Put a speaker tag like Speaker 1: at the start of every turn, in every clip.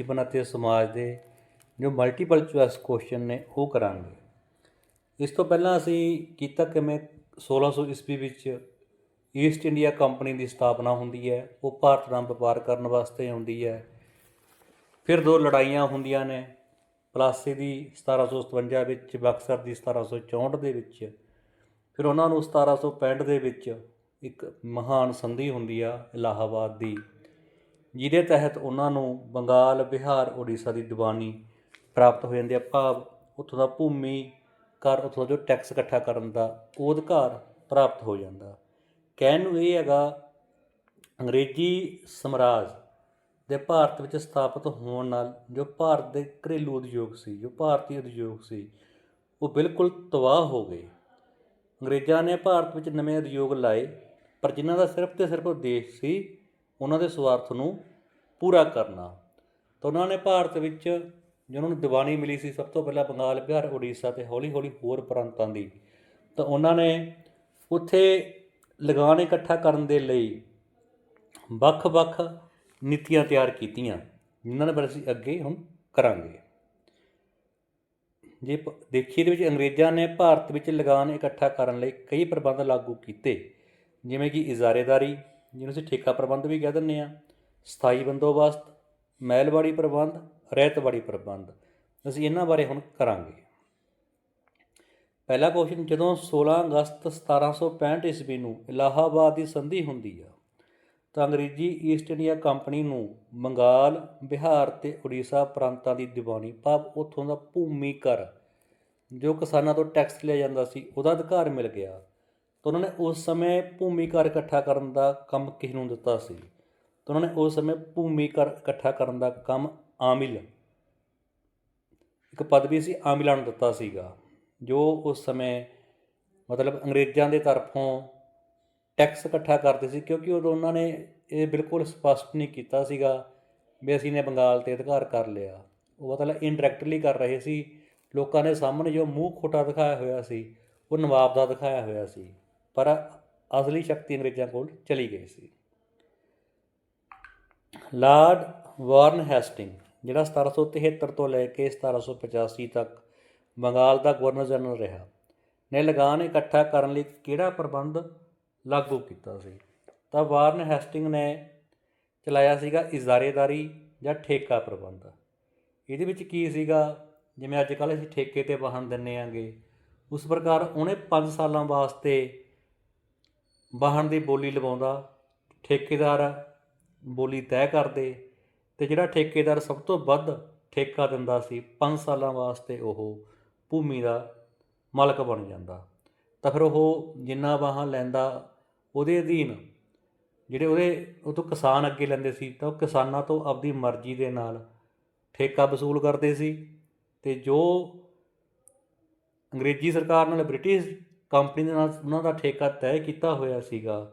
Speaker 1: ਜੀਵਨ ਅਤੇ ਸਮਾਜ ਦੇ ਜੋ ਮਲਟੀਪਲ ਚੁਆਇਸ ਕੁਐਸਚਨ ਨੇ, ਉਹ ਕਰਾਂਗੇ। ਇਸ ਤੋਂ ਪਹਿਲਾਂ ਅਸੀਂ ਕੀਤਾ ਕਿਵੇਂ 1600 ਈਸਵੀ ਵਿੱਚ ਈਸਟ ਇੰਡੀਆ ਕੰਪਨੀ ਦੀ ਸਥਾਪਨਾ ਹੁੰਦੀ ਹੈ, ਉਹ ਭਾਰਤ ਨਾਲ ਵਪਾਰ ਕਰਨ ਵਾਸਤੇ ਆਉਂਦੀ ਹੈ। ਫਿਰ ਦੋ ਲੜਾਈਆਂ ਹੁੰਦੀਆਂ ਨੇ, ਪਲਾਸੀ ਦੀ 1757 ਵਿੱਚ, ਬਕਸਰ ਦੀ 1764 ਦੇ ਵਿੱਚ, ਫਿਰ ਉਹਨਾਂ ਨੂੰ 1765 ਦੇ ਵਿੱਚ ਇੱਕ ਮਹਾਨ ਸੰਧੀ ਹੁੰਦੀ ਆ, ਇਲਾਹਾਬਾਦ ਦੀ। ਜਿਹਦੇ ਤਹਿਤ ਉਹਨਾਂ ਨੂੰ ਬੰਗਾਲ, ਬਿਹਾਰ, ਉੜੀਸਾ ਦੀ ਦੀਵਾਨੀ ਪ੍ਰਾਪਤ ਹੋ ਜਾਂਦੀ ਹੈ। ਭਾਵ ਉੱਥੋਂ ਦਾ ਭੂਮੀ ਕਰ ਉੱਥੋਂ ਦਾ ਜੋ ਟੈਕਸ ਇਕੱਠਾ ਕਰਨ ਦਾ ਉਹ ਅਧਿਕਾਰ ਪ੍ਰਾਪਤ ਹੋ ਜਾਂਦਾ। ਕਹਿਣ ਨੂੰ ਇਹ ਹੈਗਾ, ਅੰਗਰੇਜ਼ੀ ਸਮਰਾਜ ਦੇ ਭਾਰਤ ਵਿੱਚ ਸਥਾਪਿਤ ਹੋਣ ਨਾਲ ਜੋ ਭਾਰਤ ਦੇ ਘਰੇਲੂ ਉਦਯੋਗ ਸੀ, ਜੋ ਭਾਰਤੀ ਉਦਯੋਗ ਸੀ, ਉਹ ਬਿਲਕੁਲ ਤਬਾਹ ਹੋ ਗਏ। ਅੰਗਰੇਜ਼ਾਂ ਨੇ ਭਾਰਤ ਵਿੱਚ ਨਵੇਂ ਉਦਯੋਗ ਲਾਏ, ਪਰ ਜਿਨ੍ਹਾਂ ਦਾ ਸਿਰਫ ਤੇ ਸਿਰਫ ਉਦੇਸ਼ ਸੀ ਉਹਨਾਂ ਦੇ ਸਵਾਰਥ ਨੂੰ ਪੂਰਾ ਕਰਨਾ। ਤਾਂ ਉਹਨਾਂ ਨੇ ਭਾਰਤ ਵਿੱਚ ਜਿਹਨਾਂ ਨੂੰ ਦੀਵਾਨੀ ਮਿਲੀ ਸੀ, ਸਭ ਤੋਂ ਪਹਿਲਾਂ ਬੰਗਾਲ ਬਿਹਾਰ ਉੜੀਸਾ ਤੇ ਹੌਲੀ ਹੌਲੀ ਹੋਰ ਪ੍ਰਾਂਤਾਂ ਦੀ। ਤਾਂ ਉਹਨਾਂ ਨੇ ਉੱਥੇ ਲਗਾਨ ਇਕੱਠਾ ਕਰਨ ਦੇ ਲਈ ਵੱਖ-ਵੱਖ ਨੀਤੀਆਂ ਤਿਆਰ ਕੀਤੀਆਂ, ਜਿਨ੍ਹਾਂ ਦੇ ਬਾਰੇ ਅਸੀਂ ਅੱਗੇ ਹੁਣ ਕਰਾਂਗੇ। ਜੇ ਪ- ਦੇਖੀਏ ਦੇ ਵਿੱਚ ਅੰਗਰੇਜ਼ਾਂ ਨੇ ਭਾਰਤ ਵਿੱਚ ਲਗਾਨ ਇਕੱਠਾ ਕਰਨ ਲਈ ਕਈ ਪ੍ਰਬੰਧ ਲਾਗੂ ਕੀਤੇ, ਜਿਵੇਂ ਕਿ ਇਜ਼ਾਰੇਦਾਰੀ ਜਿਹਨੂੰ ਅਸੀਂ ਠੇਕਾ ਪ੍ਰਬੰਧ ਵੀ ਕਹਿ ਦਿੰਦੇ ਆ ਸਥਾਈ ਬੰਦੋਬਸਤ, ਮਹਿਲਵਾੜੀ ਪ੍ਰਬੰਧ ਰਹਿਤਵਾੜੀ ਪ੍ਰਬੰਧ। ਅਸੀਂ ਇਹਨਾਂ ਬਾਰੇ ਹੁਣ ਕਰਾਂਗੇ। ਪਹਿਲਾ ਕੁਐਸਚਨ ਜਦੋਂ 16 ਅਗਸਤ 1765 ਈਸਵੀ ਨੂੰ ਇਲਾਹਾਬਾਦ ਦੀ ਸੰਧੀ ਹੁੰਦੀ ਆ, ਤਾਂ ਅੰਗਰੇਜ਼ੀ ਈਸਟ ਇੰਡੀਆ ਕੰਪਨੀ ਨੂੰ ਬੰਗਾਲ, ਬਿਹਾਰ ਤੇ ਉੜੀਸਾ ਪ੍ਰਾਂਤਾਂ ਦੀ ਦੀਵਾਨੀ ਭਾਵ ਉੱਥੋਂ ਦਾ ਭੂਮੀ ਕਰ ਜੋ ਕਿਸਾਨਾਂ ਤੋਂ ਟੈਕਸ ਲਿਆ ਜਾਂਦਾ ਸੀ, ਉਹਦਾ ਅਧਿਕਾਰ ਮਿਲ ਗਿਆ। ਤਾਂ ਉਹਨਾਂ ਨੇ ਉਸ ਸਮੇਂ ਭੂਮੀ ਕਰ ਇਕੱਠਾ ਕਰਨ ਦਾ ਕੰਮ ਕਿਸ ਨੂੰ ਦਿੱਤਾ ਸੀ। ਤਾਂ ਉਹਨਾਂ ਨੇ ਉਸ ਸਮੇਂ ਭੂਮੀ ਕਰ ਇਕੱਠਾ ਕਰਨ ਦਾ ਕੰਮ ਆਮਿਲ, ਇੱਕ ਪਦਵੀ ਸੀ ਆਮਿਲਾਂ ਨੂੰ ਦਿੱਤਾ ਸੀਗਾ, ਜੋ ਉਸ ਸਮੇਂ ਮਤਲਬ ਅੰਗਰੇਜ਼ਾਂ ਦੇ ਤਰਫੋਂ ਟੈਕਸ ਇਕੱਠਾ ਕਰਦੇ ਸੀ, ਕਿਉਂਕਿ ਉਦੋਂ ਉਹਨਾਂ ਨੇ ਇਹ ਬਿਲਕੁਲ ਸਪਸ਼ਟ ਨਹੀਂ ਕੀਤਾ ਸੀਗਾ ਵੀ ਅਸੀਂ ਨੇ ਬੰਗਾਲ ਤੇ ਅਧਿਕਾਰ ਕਰ ਲਿਆ। ਉਹ ਮਤਲਬ ਇਨਡਾਇਰੈਕਟਲੀ ਕਰ ਰਹੇ ਸੀ। ਲੋਕਾਂ ਦੇ ਸਾਹਮਣੇ ਜੋ ਮੂੰਹ ਖੋਟਾ ਦਿਖਾਇਆ ਹੋਇਆ ਸੀ, ਉਹ ਨਵਾਬ ਦਾ ਦਿਖਾਇਆ ਹੋਇਆ ਸੀ। ਪਰ ਅਸਲੀ ਸ਼ਕਤੀ ਅੰਗਰੇਜ਼ਾਂ ਕੋਲ ਚਲੀ ਗਈ ਸੀ। ਲਾਰਡ ਵਾਰਨ ਹੈਸਟਿੰਗ, ਜਿਹੜਾ 1773 ਤੋਂ ਲੈ ਕੇ 1785 ਤੱਕ ਬੰਗਾਲ ਦਾ ਗਵਰਨਰ ਜਨਰਲ ਰਿਹਾ, ਨੇ ਲਗਾਨ ਇਕੱਠਾ ਕਰਨ ਲਈ ਕਿਹੜਾ ਪ੍ਰਬੰਧ ਲਾਗੂ ਕੀਤਾ ਸੀ? ਤਾਂ ਵਾਰਨ ਹੈਸਟਿੰਗ ਨੇ ਚਲਾਇਆ ਸੀਗਾ ਇਜ਼ਾਰੇਦਾਰੀ ਜਾਂ ਠੇਕਾ ਪ੍ਰਬੰਧ। ਇਹਦੇ ਵਿੱਚ ਕੀ ਸੀਗਾ? ਜਿਵੇਂ ਅੱਜ ਕੱਲ੍ਹ ਅਸੀਂ ਠੇਕੇ ਤੇ ਵਾਹਨ ਦਿੰਨੇ ਆਂਗੇ, ਉਸ ਪ੍ਰਕਾਰ ਉਹਨੇ 5 ਸਾਲਾਂ ਵਾਸਤੇ ਵਾਹਨ ਦੀ ਬੋਲੀ ਲਵਾਉਂਦਾ, ਠੇਕੇਦਾਰ ਬੋਲੀ ਤੈਅ ਕਰਦੇ ਤੇ ਜਿਹੜਾ ਠੇਕੇਦਾਰ ਸਭ ਤੋਂ ਵੱਧ ਠੇਕਾ ਦਿੰਦਾ ਸੀ 5 ਸਾਲਾਂ ਵਾਸਤੇ ਉਹ ਭੂਮੀ ਦਾ ਮਾਲਕ ਬਣ ਜਾਂਦਾ। ਤਾਂ ਫਿਰ ਉਹ ਜਿੰਨਾ ਵਾਹਨ ਲੈਂਦਾ, ਉਹਦੇ ਅਧੀਨ ਜਿਹੜੇ ਉਹਦੇ, ਉਹ ਤੋਂ ਕਿਸਾਨ ਅੱਗੇ ਲੈਂਦੇ ਸੀ, ਤਾਂ ਉਹ ਕਿਸਾਨਾਂ ਤੋਂ ਆਪਦੀ ਮਰਜ਼ੀ ਦੇ ਨਾਲ ਠੇਕਾ ਵਸੂਲ ਕਰਦੇ ਸੀ ਤੇ ਜੋ ਅੰਗਰੇਜ਼ੀ ਸਰਕਾਰ ਨਾਲ ਬ੍ਰਿਟਿਸ਼ ਕੰਪਨੀ ਦੇ ਨਾਲ ਉਹਨਾਂ ਦਾ ਠੇਕਾ ਤੈਅ ਕੀਤਾ ਹੋਇਆ ਸੀਗਾ,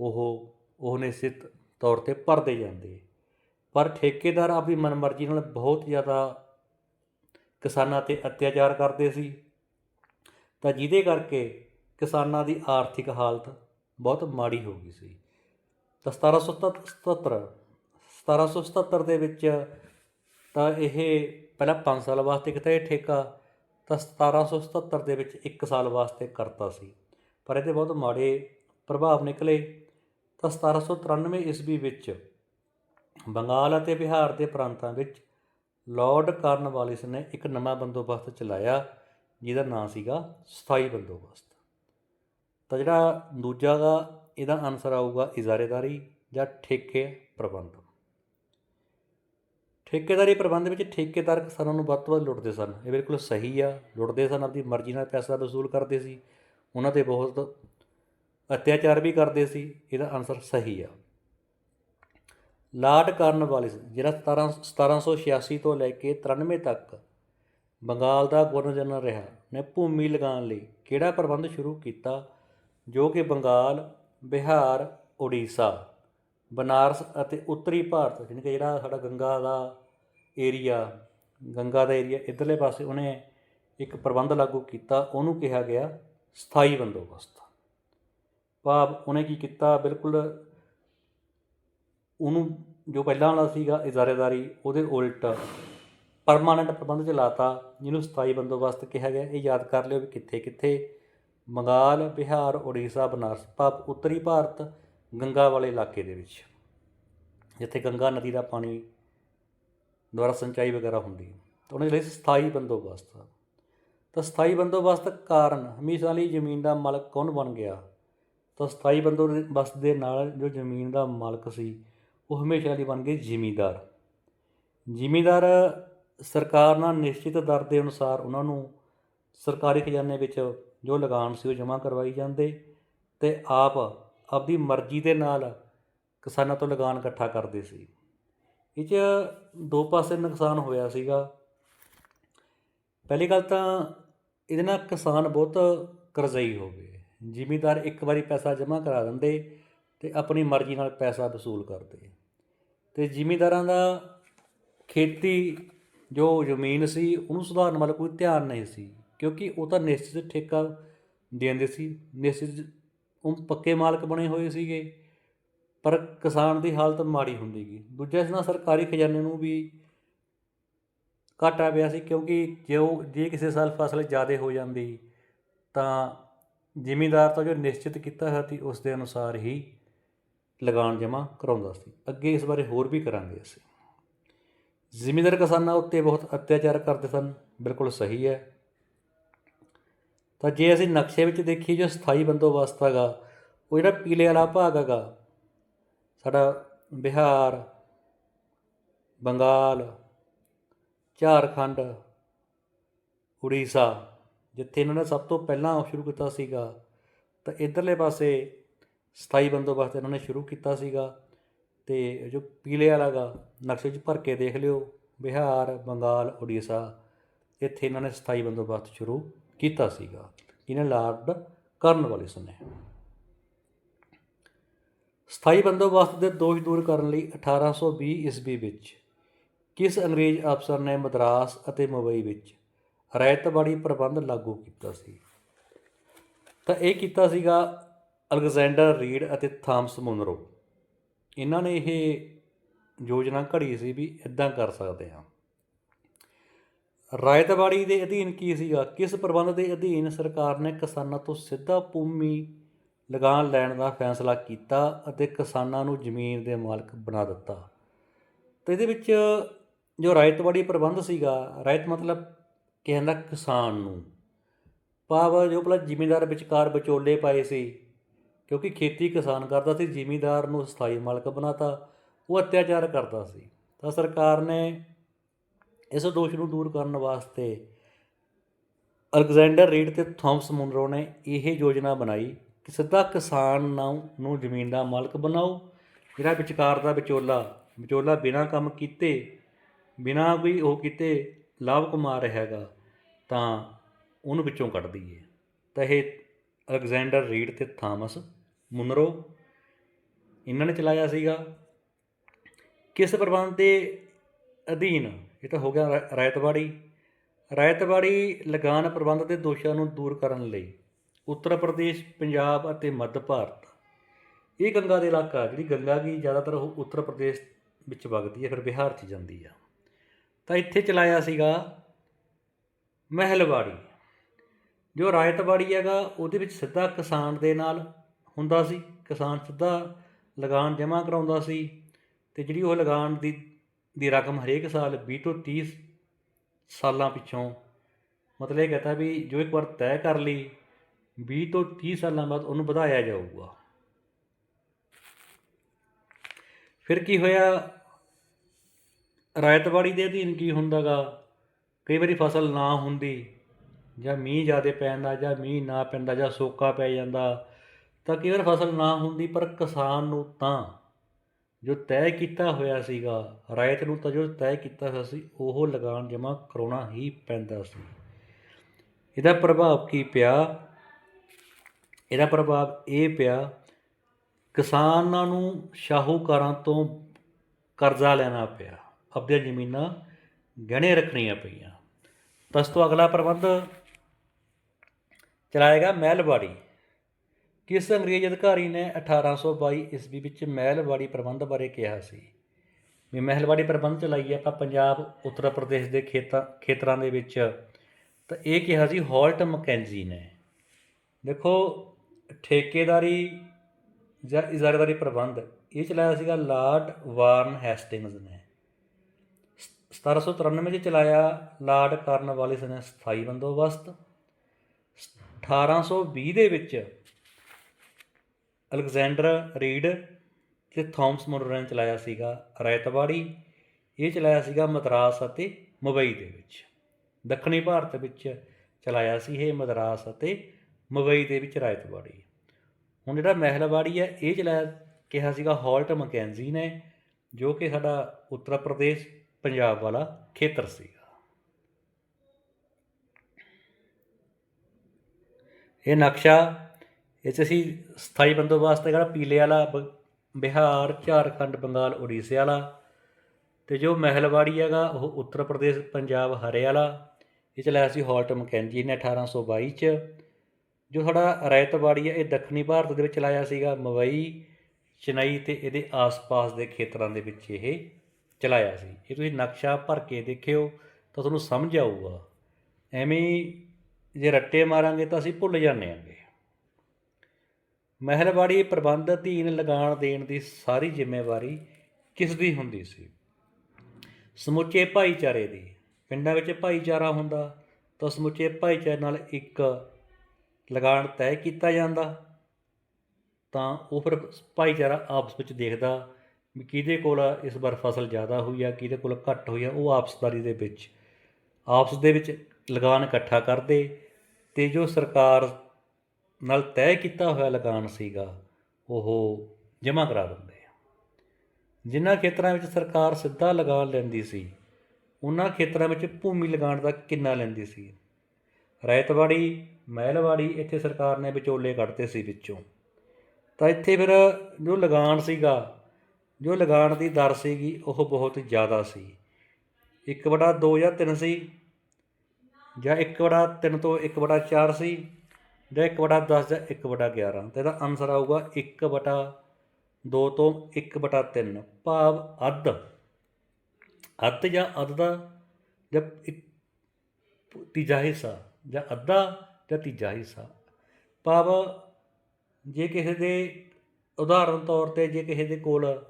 Speaker 1: ਉਹ ਉਹ ਨਿਸ਼ਚਿਤ ਤੌਰ ਤੇ ਭਰਦੇ ਜਾਂਦੇ। ਪਰ ਠੇਕੇਦਾਰ ਆਪਣੀ ਮਨਮਰਜ਼ੀ ਨਾਲ ਬਹੁਤ ਜ਼ਿਆਦਾ ਕਿਸਾਨਾਂ ਤੇ ਅਤਿਆਚਾਰ ਕਰਦੇ ਸੀ। ਤਾਂ ਜਿਹਦੇ ਕਰਕੇ ਕਿਸਾਨਾਂ ਦੀ ਆਰਥਿਕ ਹਾਲਤ ਬਹੁਤ ਮਾੜੀ ਹੋ ਗਈ ਸੀ। ਤਾਂ 1777 1777 ਦੇ ਵਿੱਚ ਤਾਂ ਇਹ ਪਹਿਲਾਂ 5 ਸਾਲ ਵਾਸਤੇ ਕਿਤੇ ਇਹ ਠੇਕਾ ਤਾਂ 1777 ਦੇ ਵਿੱਚ 1 ਸਾਲ ਵਾਸਤੇ ਕਰਤਾ ਸੀ। ਪਰ ਇਹਦੇ ਬਹੁਤ ਮਾੜੇ ਪ੍ਰਭਾਵ ਨਿਕਲੇ। ਤਾਂ 1793 ਈਸਵੀ ਵਿੱਚ ਬੰਗਾਲ ਅਤੇ ਬਿਹਾਰ ਦੇ ਪ੍ਰਾਂਤਾਂ ਵਿੱਚ ਲਾਰਡ ਕਾਰਨਵਾਲਿਸ ਨੇ ਇੱਕ ਨਵਾਂ ਬੰਦੋਬਸਤ ਚਲਾਇਆ, ਜਿਹਦਾ ਨਾਂ ਸੀਗਾ ਸਥਾਈ ਬੰਦੋਬਸਤ। ਤਾਂ ਜਿਹੜਾ ਦੂਜਾ ਗਾ, ਇਹਦਾ ਆਨਸਰ ਆਊਗਾ ਇਜ਼ਾਰੇਦਾਰੀ ਜਾਂ ਠੇਕੇ ਪ੍ਰਬੰਧ। ਠੇਕੇਦਾਰੀ ਪ੍ਰਬੰਧ ਵਿੱਚ ਠੇਕੇਦਾਰ ਕਿਸਾਨਾਂ ਨੂੰ ਵੱਧ ਤੋਂ ਵੱਧ ਲੁੱਟਦੇ ਸਨ। ਇਹ ਬਿਲਕੁਲ ਸਹੀ ਆ, ਲੁੱਟਦੇ ਸਨ ਆਪਣੀ ਮਰਜ਼ੀ ਨਾਲ ਪੈਸਾ ਵਸੂਲ ਕਰਦੇ ਸੀ। ਉਹਨਾਂ ਤੇ ਬਹੁਤ ਅਤਿਆਚਾਰ ਵੀ ਕਰਦੇ ਸੀ, ਇਹਦਾ ਆਨਸਰ ਸਹੀ ਆ। ਲਾਰਡ ਕਾਰਨਵਾਲਿਸ ਜਿਹੜਾ 17 1786 ਤੋਂ ਲੈ ਕੇ 93 ਤੱਕ ਬੰਗਾਲ ਦਾ ਗਵਰਨਰ ਜਨਰਲ ਰਿਹਾ, ਨੇ ਭੂਮੀ ਲਗਾਉਣ ਲਈ ਕਿਹੜਾ ਪ੍ਰਬੰਧ ਸ਼ੁਰੂ ਕੀਤਾ? ਜੋ ਕਿ ਬੰਗਾਲ, ਬਿਹਾਰ, ਉੜੀਸਾ। ਬਨਾਰਸ ਅਤੇ ਉੱਤਰੀ ਭਾਰਤ, ਜਾਣੀ ਕਿ ਜਿਹੜਾ ਸਾਡਾ ਗੰਗਾ ਦਾ ਏਰੀਆ ਗੰਗਾ ਦਾ ਏਰੀਆ ਇਧਰਲੇ ਪਾਸੇ ਉਹਨੇ ਇੱਕ ਪ੍ਰਬੰਧ ਲਾਗੂ ਕੀਤਾ, ਉਹਨੂੰ ਕਿਹਾ ਗਿਆ ਸਥਾਈ ਬੰਦੋਬਸਤ। ਭਾਵ ਉਹਨੇ ਕੀ ਕੀਤਾ, ਬਿਲਕੁਲ ਉਹਨੂੰ ਜੋ ਪਹਿਲਾਂ ਵਾਲਾ ਸੀਗਾ ਇਜਾਰੇਦਾਰੀ, ਉਹਦੇ ਉਲਟ ਪਰਮਾਨੈਂਟ ਪ੍ਰਬੰਧ ਚਲਾਤਾ ਜਿਹਨੂੰ ਸਥਾਈ ਬੰਦੋਬਸਤ ਕਿਹਾ ਗਿਆ। ਇਹ ਯਾਦ ਕਰ ਲਿਓ ਵੀ ਕਿੱਥੇ ਕਿੱਥੇ ਬੰਗਾਲ, ਬਿਹਾਰ, ਉੜੀਸਾ, ਬਨਾਰਸ, ਭਾਵ ਉੱਤਰੀ ਭਾਰਤ ਗੰਗਾ ਵਾਲੇ ਇਲਾਕੇ ਦੇ ਵਿੱਚ, ਜਿੱਥੇ ਗੰਗਾ ਨਦੀ ਦਾ ਪਾਣੀ ਦੁਆਰਾ ਸਿੰਚਾਈ ਵਗੈਰਾ ਹੁੰਦੀ ਹੈ। ਤਾਂ ਉਹਨਾਂ ਦੇ ਲਈ ਸਥਾਈ ਬੰਦੋਬਸਤ। ਤਾਂ ਸਥਾਈ ਬੰਦੋਬਸਤ ਕਾਰਨ ਹਮੇਸ਼ਾ ਲਈ ਜ਼ਮੀਨ ਦਾ ਮਾਲਕ ਕੌਣ ਬਣ ਗਿਆ? ਤਾਂ ਸਥਾਈ ਬੰਦੋਬਸਤ ਦੇ ਨਾਲ ਜੋ ਜ਼ਮੀਨ ਦਾ ਮਾਲਕ ਸੀ, ਉਹ ਹਮੇਸ਼ਾ ਲਈ ਬਣ ਗਏ ਜ਼ਿਮੀਦਾਰ। ਜ਼ਿਮੀਦਾਰ ਸਰਕਾਰ ਨਾਲ ਨਿਸ਼ਚਿਤ ਦਰ ਦੇ ਅਨੁਸਾਰ ਉਹਨਾਂ ਨੂੰ ਸਰਕਾਰੀ ਖਜ਼ਾਨੇ ਵਿੱਚ ਜੋ ਲਗਾਨ ਸੀ ਉਹ ਜਮ੍ਹਾਂ ਕਰਵਾਈ ਜਾਂਦੇ ਤੇ ਆਪ ਆਪਦੀ ਮਰਜ਼ੀ ਦੇ ਨਾਲ ਕਿਸਾਨਾਂ ਤੋਂ ਲਗਾਨ ਇਕੱਠਾ ਕਰਦੇ ਸੀ। ਇਹ 'ਚ ਦੋ ਪਾਸੇ ਨੁਕਸਾਨ ਹੋਇਆ ਸੀਗਾ। ਪਹਿਲੀ ਗੱਲ ਤਾਂ ਇਹਦੇ ਨਾਲ ਕਿਸਾਨ ਬਹੁਤ ਕਰਜ਼ਈ ਹੋ ਗਏ। ਜ਼ਿਮੀਦਾਰ ਇੱਕ ਵਾਰੀ ਪੈਸਾ ਜਮ੍ਹਾਂ ਕਰਾ ਦਿੰਦੇ ਤੇ ਆਪਣੀ ਮਰਜ਼ੀ ਨਾਲ ਪੈਸਾ ਵਸੂਲ ਕਰਦੇ। ਤੇ ਜ਼ਿਮੀਦਾਰਾਂ ਦਾ ਖੇਤੀ ਜੋ ਜ਼ਮੀਨ ਸੀ, ਉਹਨੂੰ ਸੁਧਾਰਨ ਵੱਲ ਕੋਈ ਧਿਆਨ ਨਹੀਂ ਸੀ, ਕਿਉਂਕਿ ਉਹ ਤਾਂ ਨਿਸ਼ਚਿਤ ਠੇਕਾ ਦਿੰਦੇ ਸੀ, ਨਿਸ਼ਚਿਤ ਉਹ ਪੱਕੇ ਮਾਲਕ ਬਣੇ ਹੋਏ ਸੀਗੇ, ਪਰ ਕਿਸਾਨ ਦੀ ਹਾਲਤ ਮਾੜੀ ਹੁੰਦੀ ਗਈ। ਦੂਜਾ ਇਸ ਨਾਲ ਸਰਕਾਰੀ ਖਜ਼ਾਨੇ ਨੂੰ ਵੀ ਘਾਟਾ ਪਿਆ ਸੀ, ਕਿਉਂਕਿ ਜੇ ਉਹ, ਜੇ ਕਿਸੇ ਸਾਲ ਫਸਲ ਜ਼ਿਆਦਾ ਹੋ ਜਾਂਦੀ, ਤਾਂ ਜ਼ਿਮੀਂਦਾਰ ਤਾਂ ਜੋ ਨਿਸ਼ਚਿਤ ਕੀਤਾ ਹੋਇਆ ਸੀ, ਉਸ ਦੇ ਅਨੁਸਾਰ ਹੀ ਲਗਾਨ ਜਮ੍ਹਾਂ ਕਰਾਉਂਦਾ ਸੀ। ਅੱਗੇ ਇਸ ਬਾਰੇ ਹੋਰ ਵੀ ਕਰਾਂਗੇ ਅਸੀਂ। ਜ਼ਿਮੀਂਦਾਰ ਕਿਸਾਨਾਂ ਉੱਤੇ ਬਹੁਤ ਅਤਿਆਚਾਰ ਕਰਦੇ ਸਨ, ਬਿਲਕੁਲ ਸਹੀ ਹੈ। ਤਾਂ ਜੇ ਅਸੀਂ ਨਕਸ਼ੇ ਵਿੱਚ ਦੇਖੀਏ ਜੋ ਸਥਾਈ ਬੰਦੋਬਸਤ ਹੈਗਾ, ਉਹ ਜਿਹੜਾ ਪੀਲੇ ਵਾਲਾ ਭਾਗ ਹੈਗਾ, ਸਾਡਾ ਬਿਹਾਰ, ਬੰਗਾਲ, ਝਾਰਖੰਡ, ਉੜੀਸਾ, ਜਿੱਥੇ ਇਹਨਾਂ ਨੇ ਸਭ ਤੋਂ ਪਹਿਲਾਂ ਸ਼ੁਰੂ ਕੀਤਾ ਸੀਗਾ, ਤਾਂ ਇਧਰਲੇ ਪਾਸੇ ਸਥਾਈ ਬੰਦੋਬਸਤ ਇਹਨਾਂ ਨੇ ਸ਼ੁਰੂ ਕੀਤਾ ਸੀਗਾ, ਤੇ ਜੋ ਪੀਲੇ ਵਾਲਾ ਗਾ ਨਕਸ਼ੇ 'ਚ ਭਰ ਕੇ ਦੇਖ ਲਿਓ, ਬਿਹਾਰ, ਬੰਗਾਲ, ਉੜੀਸਾ, ਇੱਥੇ ਇਹਨਾਂ ਨੇ ਸਥਾਈ ਬੰਦੋਬਸਤ ਸ਼ੁਰੂ ਕੀਤਾ ਸੀਗਾ, ਇਹਨੇ ਲਾਰਡ ਕਰਨ ਵਾਲੇ ਸਨੇ ਸਥਾਈ ਬੰਦੋਬਸਤ ਦੇ ਦੋਸ਼ ਦੂਰ ਕਰਨ ਲਈ 1820 ਈਸਵੀ ਵਿੱਚ ਕਿਸ ਅੰਗਰੇਜ਼ ਅਫਸਰ ਨੇ ਮਦਰਾਸ ਅਤੇ ਮੁੰਬਈ ਵਿੱਚ ਰਾਇਤਵਾੜੀ ਪ੍ਰਬੰਧ ਲਾਗੂ ਕੀਤਾ ਸੀ? ਤਾਂ ਇਹ ਕੀਤਾ ਸੀਗਾ ਅਲੈਗਜ਼ੈਂਡਰ ਰੀਡ ਅਤੇ ਥਾਮਸ ਮੁਨਰੋ। ਇਹਨਾਂ ਨੇ ਇਹ ਯੋਜਨਾ ਘੜੀ ਸੀ ਵੀ ਇਦਾਂ ਕਰ ਸਕਦੇ ਹਾਂ। ਰਾਇਤਵਾੜੀ ਦੇ ਅਧੀਨ ਕੀ ਸੀਗਾ? ਕਿਸ ਪ੍ਰਬੰਧ ਦੇ ਅਧੀਨ ਸਰਕਾਰ ਨੇ ਕਿਸਾਨਾਂ ਤੋਂ ਸਿੱਧਾ ਭੂਮੀ ਲਗਾਨ ਲੈਣ ਦਾ ਫੈਸਲਾ ਕੀਤਾ ਅਤੇ ਕਿਸਾਨਾਂ ਨੂੰ ਜ਼ਮੀਨ ਦੇ ਮਾਲਕ ਬਣਾ ਦਿੱਤਾ? ਤੇ ਇਹਦੇ ਵਿੱਚ ਜੋ ਰਾਇਤਵਾੜੀ ਪ੍ਰਬੰਧ ਸੀਗਾ ਰਾਇਤ ਮਤਲਬ ਕਹਿੰਦਾ ਕਿਸਾਨ ਨੂੰ। ਭਾਵ ਜੋ ਪਹਿਲਾਂ ਜ਼ਿਮੀਂਦਾਰ ਵਿਚਕਾਰ ਵਿਚੋਲੇ ਪਾਏ ਸੀ, ਕਿਉਂਕਿ ਖੇਤੀ ਕਿਸਾਨ ਕਰਦਾ ਸੀ ਜ਼ਿਮੀਂਦਾਰ ਨੂੰ ਸਥਾਈ ਮਾਲਕ ਬਣਾਤਾ, ਉਹ ਅਤਿਆਚਾਰ ਕਰਦਾ ਸੀ। ਤਾਂ ਸਰਕਾਰ ਨੇ ਇਸ ਦੋਸ਼ ਨੂੰ ਦੂਰ ਕਰਨ ਵਾਸਤੇ ਅਲੈਗਜ਼ੈਂਡਰ ਰੀਡ ਤੇ ਥਾਮਸ ਮੁਨਰੋ ਨੇ ਇਹ ਯੋਜਨਾ ਬਣਾਈ ਕਿ ਸਿੱਧਾ ਕਿਸਾਨ ਨੂੰ ਨੂੰ ਜ਼ਮੀਨ ਦਾ ਮਾਲਕ ਬਣਾਓ, ਜਿਹੜਾ ਵਿਚਕਾਰ ਦਾ ਵਿਚੋਲਾ ਵਿਚੋਲਾ ਬਿਨਾਂ ਕੰਮ ਕੀਤੇ, ਬਿਨਾਂ ਕੋਈ ਉਹ ਕੀਤੇ ਲਾਭ ਕਮਾ ਰਿਹਾ ਹੈਗਾ, ਤਾਂ ਉਹਨੂੰ ਵਿੱਚੋਂ ਕੱਢ ਦਈਏ। ਤਾਂ ਇਹ ਅਲੈਗਜ਼ੈਂਡਰ ਰੀਡ ਤੇ ਥਾਮਸ ਮੁਨਰੋ ਇਹਨਾਂ ਨੇ ਚਲਾਇਆ ਸੀਗਾ। ਕਿਸ ਪ੍ਰਬੰਧ ਦੇ ਅਧੀਨ ਇਹ ਤਾਂ ਹੋ ਗਿਆ ਰਾਇਤਵਾੜੀ। ਰਾਇਤਵਾੜੀ ਲਗਾਨ ਪ੍ਰਬੰਧ ਦੇ ਦੋਸ਼ਾਂ ਨੂੰ ਦੂਰ ਕਰਨ ਲਈ ਉੱਤਰ ਪ੍ਰਦੇਸ਼, ਪੰਜਾਬ ਅਤੇ ਮੱਧ ਭਾਰਤ। ਇਹ ਗੰਗਾ ਦੇ ਇਲਾਕਾ, ਜਿਹੜੀ ਗੰਗਾ ਕੀ ਜ਼ਿਆਦਾਤਰ ਉਹ ਉੱਤਰ ਪ੍ਰਦੇਸ਼ ਵਿੱਚ ਵਗਦੀ ਹੈ, ਫਿਰ ਬਿਹਾਰ 'ਚ ਜਾਂਦੀ ਆ। ਤਾਂ ਇੱਥੇ ਚਲਾਇਆ ਸੀਗਾ ਮਹਿਲਵਾੜੀ। ਜੋ ਰਾਇਤਵਾੜੀ ਹੈਗਾ, ਉਹਦੇ ਵਿੱਚ ਸਿੱਧਾ ਕਿਸਾਨ ਦੇ ਨਾਲ ਹੁੰਦਾ ਸੀ। ਕਿਸਾਨ ਸਿੱਧਾ ਲਗਾਨ ਜਮ੍ਹਾਂ ਕਰਾਉਂਦਾ ਸੀ ਤੇ ਜਿਹੜੀ ਉਹ ਲਗਾਨ ਦੀ ਦੀ ਰਕਮ ਹਰੇਕ ਸਾਲ 20 ਤੋਂ 30 ਸਾਲਾਂ ਪਿੱਛੋਂ, ਮਤਲਬ ਇਹ ਕਹਤਾ ਵੀ ਜੋ ਇੱਕ ਵਾਰ ਤੈਅ ਕਰ ਲਈ 20 ਤੋਂ 30 ਸਾਲਾਂ ਬਾਅਦ ਉਹਨੂੰ ਵਧਾਇਆ ਜਾਊਗਾ। ਫਿਰ ਕੀ ਹੋਇਆ? ਰਾਇਤਵਾੜੀ ਦੇ ਅਧੀਨ ਕੀ ਹੁੰਦਾਗਾ? ਕਈ ਵਾਰੀ ਫਸਲ ਨਾ ਹੁੰਦੀ, ਜਾਂ ਮੀਂਹ ਜ਼ਿਆਦਾ ਪੈਂਦਾ, ਜਾਂ ਮੀਂਹ ਨਾ ਪੈਂਦਾ, ਜਾਂ ਸੋਕਾ ਪੈ ਜਾਂਦਾ, ਤਾਂ ਕਈ ਵਾਰ ਫਸਲ ਨਾ ਹੁੰਦੀ ਪਰ ਕਿਸਾਨ ਨੂੰ ਤਾਂ ਜੋ ਤੈਅ ਕੀਤਾ ਹੋਇਆ ਸੀਗਾ, ਰਾਇਤ ਨੂੰ ਤਾਂ ਜੋ ਤੈਅ ਕੀਤਾ ਹੋਇਆ ਸੀ, ਉਹ ਲਗਾਨ ਜਮ੍ਹਾਂ ਕਰਾਉਣਾ ਹੀ ਪੈਂਦਾ ਸੀ। ਇਹਦਾ ਪ੍ਰਭਾਵ ਕੀ ਪਿਆ? ਇਹਦਾ ਪ੍ਰਭਾਵ ਇਹ ਪਿਆ, ਕਿਸਾਨਾਂ ਨੂੰ ਸ਼ਾਹੂਕਾਰਾਂ ਤੋਂ ਕਰਜ਼ਾ ਲੈਣਾ ਪਿਆ ਆਪਣੀਆਂ ਜ਼ਮੀਨਾਂ ਗਹਿਣੇ ਰੱਖਣੀਆਂ ਪਈਆਂ। ਤਾਂ ਤੋਂ ਅਗਲਾ ਪ੍ਰਬੰਧ ਚਲਾਏਗਾ ਮਹਿਲਵਾੜੀ। ਕਿਸ ਅੰਗਰੇਜ਼ ਅਧਿਕਾਰੀ ਨੇ 1822 ਈਸਵੀ ਵਿੱਚ ਮਹਿਲਵਾੜੀ ਪ੍ਰਬੰਧ ਬਾਰੇ ਕਿਹਾ ਸੀ। ਵੀ ਮਹਿਲਵਾੜੀ ਪ੍ਰਬੰਧ ਚਲਾਈਏ ਆਪਾਂ ਪੰਜਾਬ, ਉੱਤਰ ਪ੍ਰਦੇਸ਼ ਦੇ ਖੇਤਾਂ, ਖੇਤਰਾਂ ਦੇ ਵਿੱਚ। ਤਾਂ ਇਹ ਕਿਹਾ ਸੀ ਹਾਲਟ ਮਕੈਂਜੀ ਨੇ। ਦੇਖੋ, ਠੇਕੇਦਾਰੀ ਜਾਂ ਇਜ਼ਾਰੇਦਾਰੀ ਪ੍ਰਬੰਧ, ਇਹ ਚਲਾਇਆ ਸੀਗਾ ਲਾਰਡ ਵਾਰਨ ਹੈਸਟਿੰਗਸ ਨੇ। 1793 ਚ ਚਲਾਇਆ ਲਾਰਡ ਕਾਰਨਵਾਲਿਸ ਨੇ ਸਥਾਈ ਬੰਦੋਬਸਤ। 1820 ਦੇ ਵਿੱਚ ਅਲੈਗਜ਼ੈਂਡਰ ਰੀਡ ਤੇ ਥਾਮਸ ਮੁਨਰੋ ਨੇ ਚਲਾਇਆ ਸੀਗਾ ਰਾਇਤਵਾੜੀ। ਇਹ ਚਲਾਇਆ ਸੀਗਾ ਮਦਰਾਸ ਅਤੇ ਮੁੰਬਈ ਦੇ ਵਿੱਚ। ਦੱਖਣੀ ਭਾਰਤ ਵਿੱਚ ਚਲਾਇਆ ਸੀ ਇਹ ਮਦਰਾਸ ਅਤੇ ਮੁੰਬਈ ਦੇ ਵਿੱਚ ਰਾਇਤਵਾੜੀ। ਹੁਣ ਜਿਹੜਾ ਮਹਿਲਵਾੜੀ ਹੈ, ਇਹ ਚਲਾਇਆ ਕਿਹਾ ਸੀਗਾ ਹਾਲਟ ਮਕੈਂਜੀ ਨੇ, ਜੋ ਕਿ ਸਾਡਾ ਉੱਤਰ ਪ੍ਰਦੇਸ਼ ਪੰਜਾਬ ਵਾਲਾ ਖੇਤਰ ਸੀਗਾ। ਇਹ ਨਕਸ਼ਾ ਇਹ 'ਚ ਅਸੀਂ ਸਥਾਈ ਬੰਦੋਬਸਤ ਹੈਗਾ ਪੀਲੇ ਵਾਲਾ, ਬ- ਬਿਹਾਰ, ਝਾਰਖੰਡ, ਬੰਗਾਲ, ਉੜੀਸੇ ਵਾਲਾ ਤੇ ਜੋ ਮਹਿਲਵਾੜੀ ਹੈਗਾ ਉਹ ਉੱਤਰ ਪ੍ਰਦੇਸ਼, ਪੰਜਾਬ ਹਰੇ ਵਾਲਾ ਇਹ ਚਲਾਇਆ ਸੀ ਹਾਲਟ ਮਕੈਂਜੀ ਨੇ 1822 ਚ। ਜੋ ਸਾਡਾ ਰਾਇਤਵਾੜੀ ਹੈ, ਇਹ ਦੱਖਣੀ ਭਾਰਤ ਦੇ ਵਿੱਚ ਲਾਇਆ ਸੀਗਾ ਮੁੰਬਈ, ਚਨਈ ਤੇ ਇਹਦੇ ਆਸ-ਪਾਸ ਦੇ ਖੇਤਰਾਂ ਦੇ ਵਿੱਚ ਇਹ ਚਲਾਇਆ ਸੀ। ਇਹ ਤੁਸੀਂ ਨਕਸ਼ਾ ਭਰ ਕੇ ਦੇਖਿਓ ਤਾਂ ਤੁਹਾਨੂੰ ਸਮਝ ਆਊਗਾ। ਐਵੇਂ ਹੀ ਜੇ ਰੱਟੇ ਮਾਰਾਂਗੇ ਤਾਂ ਅਸੀਂ ਭੁੱਲ ਜਾਂਦੇ ਹਾਂ ਮਹਿਲਵਾੜੀ ਪ੍ਰਬੰਧ ਅਧੀਨ ਲਗਾਨ ਦੇਣ ਦੀ ਸਾਰੀ ਜ਼ਿੰਮੇਵਾਰੀ ਕਿਸ ਦੀ ਹੁੰਦੀ ਸੀ? ਸਮੁੱਚੇ ਭਾਈਚਾਰੇ ਦੀ। ਪਿੰਡਾਂ ਵਿੱਚ ਭਾਈਚਾਰਾ ਹੁੰਦਾ, ਤਾਂ ਸਮੁੱਚੇ ਭਾਈਚਾਰੇ ਨਾਲ ਇੱਕ ਲਗਾਨ ਤੈਅ ਕੀਤਾ ਜਾਂਦਾ, ਤਾਂ ਉਹ ਫਿਰ ਭਾਈਚਾਰਾ ਆਪਸ ਵਿੱਚ ਦੇਖਦਾ ਵੀ ਕਿਹਦੇ ਕੋਲ ਇਸ ਵਾਰ ਫਸਲ ਜ਼ਿਆਦਾ ਹੋਈ ਆ, ਕਿਹਦੇ ਕੋਲ ਘੱਟ ਹੋਈ ਆ, ਉਹ ਆਪਸਦਾਰੀ ਦੇ ਵਿੱਚ, ਆਪਸ ਦੇ ਵਿੱਚ ਲਗਾਨ ਇਕੱਠਾ ਕਰਦੇ ਤੇ ਜੋ ਸਰਕਾਰ ਨਾਲ ਤੈਅ ਕੀਤਾ ਹੋਇਆ ਲਗਾਨ ਸੀਗਾ, ਉਹ ਜਮ੍ਹਾਂ ਕਰਾ ਦਿੰਦੇ ਆ। ਜਿਨ੍ਹਾਂ ਖੇਤਰਾਂ ਵਿੱਚ ਸਰਕਾਰ ਸਿੱਧਾ ਲਗਾਨ ਲੈਂਦੀ ਸੀ, ਉਹਨਾਂ ਖੇਤਰਾਂ ਵਿੱਚ ਭੂਮੀ ਲਗਾਨ ਦਾ ਕਿੰਨਾ ਲੈਂਦੀ ਸੀ? ਰਾਇਤਵਾੜੀ, ਮਹਿਲਵਾੜੀ ਇੱਥੇ ਸਰਕਾਰ ਨੇ ਵਿਚੋਲੇ ਕੱਢਤੇ ਸੀ ਵਿੱਚੋਂ। ਤਾਂ ਇੱਥੇ ਫਿਰ ਜੋ ਲਗਾਨ ਸੀਗਾ, ਜੋ ਲਗਾਨ ਦੀ ਦਰ ਸੀਗੀ, ਉਹ ਬਹੁਤ ਜ਼ਿਆਦਾ ਸੀ। 1 ਬਟਾ 2 ਜਾਂ 3 ਸੀ ਜਾਂ 1 ਬਟਾ 3 ਤੋਂ 1 ਬਟਾ 4 ਸੀ। ਜਾਂ 1 ਬਟਾ 10 ਜਾਂ 1 ਬਟਾ 11 ਤੇ ਇਹਦਾ ਆਨਸਰ ਆਊਗਾ 1 ਬਟਾ 2 ਤੋਂ 1 ਬਟਾ 3 ਭਾਵ ਅੱਧ। ਅੱਧ ਜਾਂ ਅੱਧ ਦਾ ਜਾਂ ਇੱਕ ਤੀਜਾ ਹਿੱਸਾ ਜਾਂ ਅੱਧਾ ਜਾਂ ਤੀਜਾ ਹਿੱਸਾ। ਭਾਵ ਜੇ ਕਿਸੇ ਦੇ ਉਦਾਹਰਨ ਤੌਰ ਤੇ ਜੇ ਕਿਸੇ ਦੇ ਕੋਲ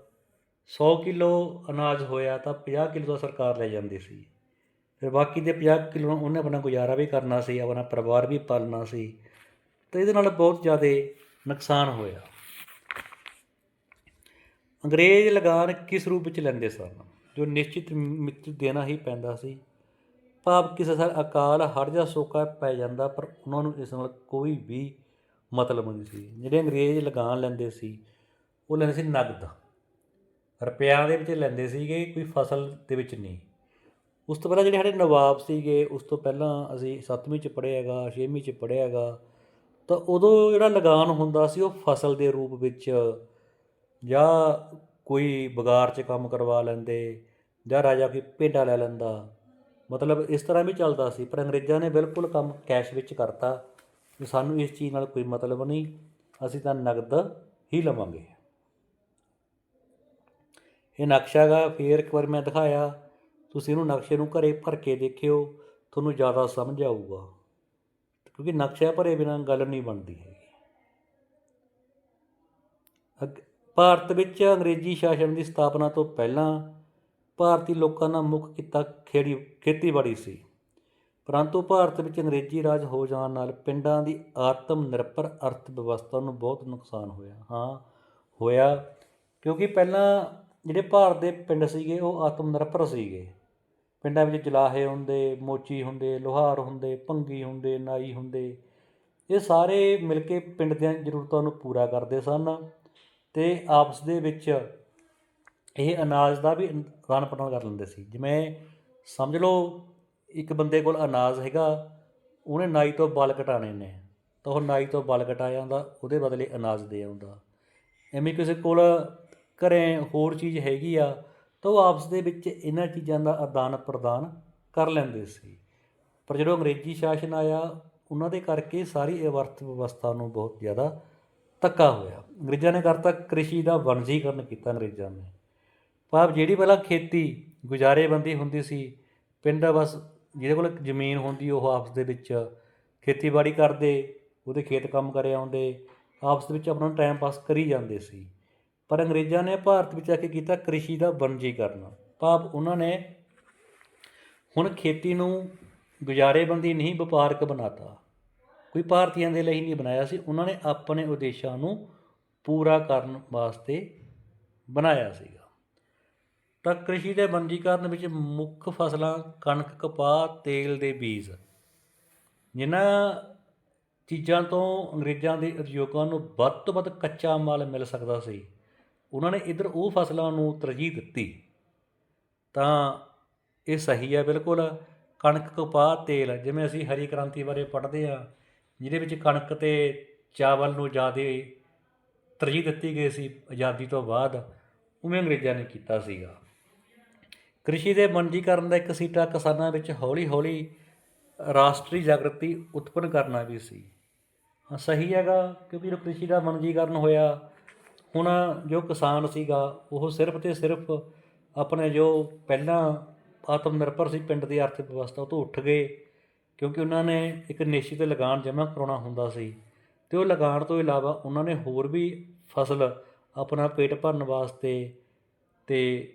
Speaker 1: 100 ਕਿਲੋ ਅਨਾਜ ਹੋਇਆ ਤਾਂ 50 ਕਿਲੋ ਦਾ ਸਰਕਾਰ ਲੈ ਜਾਂਦੀ ਸੀ। ਫਿਰ ਬਾਕੀ ਦੇ 50 ਕਿਲੋ ਉਹਨੇ ਆਪਣਾ ਗੁਜ਼ਾਰਾ ਵੀ ਕਰਨਾ ਸੀ, ਆਪਣਾ ਪਰਿਵਾਰ ਵੀ ਪਾਲਣਾ ਸੀ। ਤਾਂ ਇਹਦੇ ਨਾਲ ਬਹੁਤ ਜ਼ਿਆਦਾ ਨੁਕਸਾਨ ਹੋਇਆ। ਅੰਗਰੇਜ਼ ਲਗਾਨ ਕਿਸ ਰੂਪ ਵਿੱਚ ਲੈਂਦੇ ਸਨ? ਜੋ ਨਿਸ਼ਚਿਤ ਮਿੱਤ ਦੇਣਾ ਹੀ ਪੈਂਦਾ ਸੀ। ਭਾਵ ਕਿਸੇ ਸਾਲ ਅਕਾਲ ਹੜ ਜਾਂ ਸੋਕਾ ਪੈ ਜਾਂਦਾ, ਪਰ ਉਹਨਾਂ ਨੂੰ ਇਸ ਨਾਲ ਕੋਈ ਵੀ ਮਤਲਬ ਨਹੀਂ ਸੀ। ਜਿਹੜੇ ਅੰਗਰੇਜ਼ ਲਗਾਨ ਲੈਂਦੇ ਸੀ, ਉਹ ਲੈਂਦੇ ਸੀ ਨਗਦ। ਰੁਪਿਆਂ ਦੇ ਵਿੱਚ ਲੈਂਦੇ ਸੀਗੇ, ਕੋਈ ਫਸਲ ਦੇ ਵਿੱਚ ਨਹੀਂ। ਉਸ ਤੋਂ ਪਹਿਲਾਂ ਜਿਹੜੇ ਸਾਡੇ ਨਵਾਬ ਸੀਗੇ, ਉਸ ਤੋਂ ਪਹਿਲਾਂ ਅਸੀਂ 7ਵੀਂ ਚ ਪੜ੍ਹਿਆ ਹੈਗਾ 6ਵੀਂ ਚ ਪੜ੍ਹਿਆ ਹੈਗਾ ਤਾਂ ਉਦੋਂ ਜਿਹੜਾ ਲਗਾਨ ਹੁੰਦਾ ਸੀ ਉਹ ਫਸਲ ਦੇ ਰੂਪ ਵਿੱਚ ਜਾਂ ਕੋਈ ਬਗਾਰ 'ਚ ਕੰਮ ਕਰਵਾ ਲੈਂਦੇ ਜਾਂ ਰਾਜਾ ਕੋਈ ਭੇਡਾਂ ਲੈ ਲੈਂਦਾ। ਮਤਲਬ ਇਸ ਤਰ੍ਹਾਂ ਵੀ ਚੱਲਦਾ ਸੀ, ਪਰ ਅੰਗਰੇਜ਼ਾਂ ਨੇ ਬਿਲਕੁਲ ਕੰਮ ਕੈਸ਼ ਵਿੱਚ ਕਰਤਾ ਵੀ ਸਾਨੂੰ ਇਸ ਚੀਜ਼ ਨਾਲ ਕੋਈ ਮਤਲਬ ਨਹੀਂ, ਅਸੀਂ ਤਾਂ ਨਗਦ ਹੀ ਲਵਾਂਗੇ। ਇਹ ਨਕਸ਼ਾ ਗਾ ਫੇਰ ਇੱਕ ਵਾਰ ਮੈਂ ਦਿਖਾਇਆ, ਤੁਸੀਂ ਇਹਨੂੰ ਨਕਸ਼ੇ ਨੂੰ ਘਰੇ ਭਰ ਕੇ ਦੇਖਿਓ, ਤੁਹਾਨੂੰ ਜ਼ਿਆਦਾ ਸਮਝ ਆਊਗਾ। ਕਿਉਂਕਿ ਨਕਸ਼ਾ ਭਰੇ ਬਿਨਾਂ ਗੱਲ ਨਹੀਂ ਬਣਦੀ ਹੈਗੀ। ਅੱਗ- ਭਾਰਤ ਵਿੱਚ ਅੰਗਰੇਜ਼ੀ ਸ਼ਾਸਨ ਦੀ ਸਥਾਪਨਾ ਤੋਂ ਪਹਿਲਾਂ ਭਾਰਤੀ ਲੋਕਾਂ ਦਾ ਮੁੱਖ ਕਿੱਤਾ ਖੇੜੀ, ਖੇਤੀਬਾੜੀ ਸੀ। ਪਰੰਤੂ ਭਾਰਤ ਵਿੱਚ ਅੰਗਰੇਜ਼ੀ ਰਾਜ ਹੋ ਜਾਣ ਨਾਲ ਪਿੰਡਾਂ ਦੀ ਆਤਮ ਨਿਰਭਰ ਅਰਥ ਵਿਵਸਥਾ ਨੂੰ ਬਹੁਤ ਨੁਕਸਾਨ ਹੋਇਆ। ਹਾਂ, ਹੋਇਆ ਕਿਉਂਕਿ ਪਹਿਲਾਂ ਜਿਹੜੇ ਭਾਰਤ ਦੇ ਪਿੰਡ ਸੀਗੇ ਉਹ ਆਤਮ ਨਿਰਭਰ ਸੀਗੇ। ਪਿੰਡਾਂ ਵਿੱਚ ਜਲਾਹੇ ਹੁੰਦੇ, ਮੋਚੀ ਹੁੰਦੇ, ਲੁਹਾਰ ਹੁੰਦੇ, ਭੰਗੀ ਹੁੰਦੇ, ਨਾਈ ਹੁੰਦੇ। ਇਹ ਸਾਰੇ ਮਿਲ ਕੇ ਪਿੰਡ ਦੀਆਂ ਜ਼ਰੂਰਤਾਂ ਨੂੰ ਪੂਰਾ ਕਰਦੇ ਸਨ ਤੇ ਆਪਸ ਦੇ ਵਿੱਚ ਇਹ ਅਨਾਜ ਦਾ ਵੀ ਆਦਾਨ ਪ੍ਰਦਾਨ ਕਰ ਲੈਂਦੇ ਸੀ। ਜਿਵੇਂ ਸਮਝ ਲਓ ਇੱਕ ਬੰਦੇ ਕੋਲ ਅਨਾਜ ਹੈਗਾ, ਉਹਨੇ ਨਾਈ ਤੋਂ ਬਲ ਕਟਾਣੇ ਨੇ, ਤਾਂ ਉਹ ਨਾਈ ਤੋਂ ਬਲ ਕਟਾ ਜਾਂਦਾ, ਉਹਦੇ ਬਦਲੇ ਅਨਾਜ ਦੇ ਆਉਂਦਾ। ਐਵੇਂ ਕਿਸੇ ਕੋਲ ਘਰੇ ਹੋਰ ਚੀਜ਼ ਹੈਗੀ ਆ ਤਾਂ ਉਹ ਆਪਸ ਦੇ ਵਿੱਚ ਇਹਨਾਂ ਚੀਜ਼ਾਂ ਦਾ ਆਦਾਨ ਪ੍ਰਦਾਨ ਕਰ ਲੈਂਦੇ ਸੀ। ਪਰ ਜਦੋਂ ਅੰਗਰੇਜ਼ੀ ਸ਼ਾਸਨ ਆਇਆ, ਉਹਨਾਂ ਦੇ ਕਰਕੇ ਸਾਰੀ ਇਹ ਅਰਥ ਵਿਵਸਥਾ ਨੂੰ ਬਹੁਤ ਜ਼ਿਆਦਾ ਧੱਕਾ ਹੋਇਆ। ਅੰਗਰੇਜ਼ਾਂ ਨੇ ਕਰਤਾ ਕ੍ਰਿਸ਼ੀ ਦਾ ਵਣਜੀਕਰਨ ਕੀਤਾ ਅੰਗਰੇਜ਼ਾਂ ਨੇ। ਭਾਵ ਜਿਹੜੀ ਪਹਿਲਾਂ ਖੇਤੀ ਗੁਜ਼ਾਰੇਬੰਦੀ ਹੁੰਦੀ ਸੀ, ਪਿੰਡ ਬਸ ਜਿਹਦੇ ਕੋਲ ਜ਼ਮੀਨ ਹੁੰਦੀ, ਉਹ ਆਪਸ ਦੇ ਵਿੱਚ ਖੇਤੀਬਾੜੀ ਕਰਦੇ, ਉਹਦੇ ਖੇਤ ਕੰਮ ਕਰੇ ਆਉਂਦੇ, ਆਪਸ ਦੇ ਵਿੱਚ ਆਪਣਾ ਟਾਈਮ ਪਾਸ ਕਰੀ ਜਾਂਦੇ ਸੀ। ਪਰ ਅੰਗਰੇਜ਼ਾਂ ਨੇ ਭਾਰਤ ਵਿੱਚ ਆ ਕੇ ਕੀਤਾ ਕ੍ਰਿਸ਼ੀ ਦਾ ਵਣਜੀਕਰਨ। ਭਾਵ ਉਹਨਾਂ ਨੇ ਹੁਣ ਖੇਤੀ ਨੂੰ ਗੁਜ਼ਾਰੇਬੰਦੀ ਨਹੀਂ, ਵਪਾਰਕ ਬਣਾਤਾ। ਕੋਈ ਭਾਰਤੀਆਂ ਦੇ ਲਈ ਨਹੀਂ ਬਣਾਇਆ ਸੀ। ਉਹਨਾਂ ਨੇ ਆਪਣੇ ਉਦੇਸ਼ਾਂ ਨੂੰ ਪੂਰਾ ਕਰਨ ਵਾਸਤੇ ਬਣਾਇਆ ਸੀਗਾ। ਤਾਂ ਕ੍ਰਿਸ਼ੀ ਦੇ ਵਣਜੀਕਰਨ ਵਿੱਚ ਮੁੱਖ ਫਸਲਾਂ ਕਣਕ, ਕਪਾਹ, ਤੇਲ ਦੇ ਬੀਜ। ਜਿਨ੍ਹਾਂ ਚੀਜ਼ਾਂ ਤੋਂ ਅੰਗਰੇਜ਼ਾਂ ਦੇ ਉਦਯੋਗਾਂ ਨੂੰ ਵੱਧ ਤੋਂ ਵੱਧ ਕੱਚਾ ਮਾਲ ਮਿਲ ਸਕਦਾ ਸੀ। ਉਹਨਾਂ ਨੇ ਇੱਧਰ ਉਹ ਫਸਲਾਂ ਨੂੰ ਤਰਜੀਹ ਦਿੱਤੀ, ਤਾਂ ਇਹ ਸਹੀ ਹੈ ਬਿਲਕੁਲ। ਕਣਕ ਕਪਾਹ ਤੇਲ, ਜਿਵੇਂ ਅਸੀਂ ਹਰੀ ਕ੍ਰਾਂਤੀ ਬਾਰੇ ਪੜ੍ਹਦੇ ਆ ਜਿਹਦੇ ਵਿੱਚ ਕਣਕ ਤੇ ਚਾਵਲ ਨੂੰ ਜ਼ਿਆਦਾ ਤਰਜੀਹ ਦਿੱਤੀ ਗਈ ਸੀ ਆਜ਼ਾਦੀ ਤੋਂ ਬਾਅਦ, ਉਵੇਂ ਅੰਗਰੇਜ਼ਾਂ ਨੇ ਕੀਤਾ ਸੀਗਾ। ਕ੍ਰਿਸ਼ੀ ਦੇ ਵਣਜੀਕਰਨ ਦਾ ਇੱਕ ਸੀਟਾ ਕਿਸਾਨਾਂ ਵਿੱਚ ਹੌਲੀ-ਹੌਲੀ ਰਾਸ਼ਟਰੀ ਜਾਗਰਤੀ ਉਤਪੰਨ ਕਰਨਾ ਵੀ ਸੀ। ਹਾਂ, ਸਹੀ ਹੈਗਾ, ਕਿਉਂਕਿ ਜਦੋਂ ਕ੍ਰਿਸ਼ੀ ਦਾ ਵਣਜੀਕਰਨ ਹੋਇਆ ਹੁਣ ਜੋ ਕਿਸਾਨ ਸੀਗਾ, ਉਹ ਸਿਰਫ ਤੇ ਸਿਰਫ ਆਪਣੇ ਜੋ ਪਹਿਲਾਂ ਆਤਮ ਨਿਰਭਰ ਸੀ ਪਿੰਡ ਦੀ ਅਰਥ ਵਿਵਸਥਾ, ਉਹ ਤੋਂ ਉੱਠ ਗਏ। ਕਿਉਂਕਿ ਉਹਨਾਂ ਨੇ ਇੱਕ ਨਿਸ਼ਚਿਤ ਲਗਾਨ ਜਮ੍ਹਾਂ ਕਰਾਉਣਾ ਹੁੰਦਾ ਸੀ ਤੇ ਉਹ ਲਗਾਨ ਤੋਂ ਇਲਾਵਾ ਉਹਨਾਂ ਨੇ ਹੋਰ ਵੀ ਫਸਲ ਆਪਣਾ ਪੇਟ ਭਰਨ ਵਾਸਤੇ ਤੇ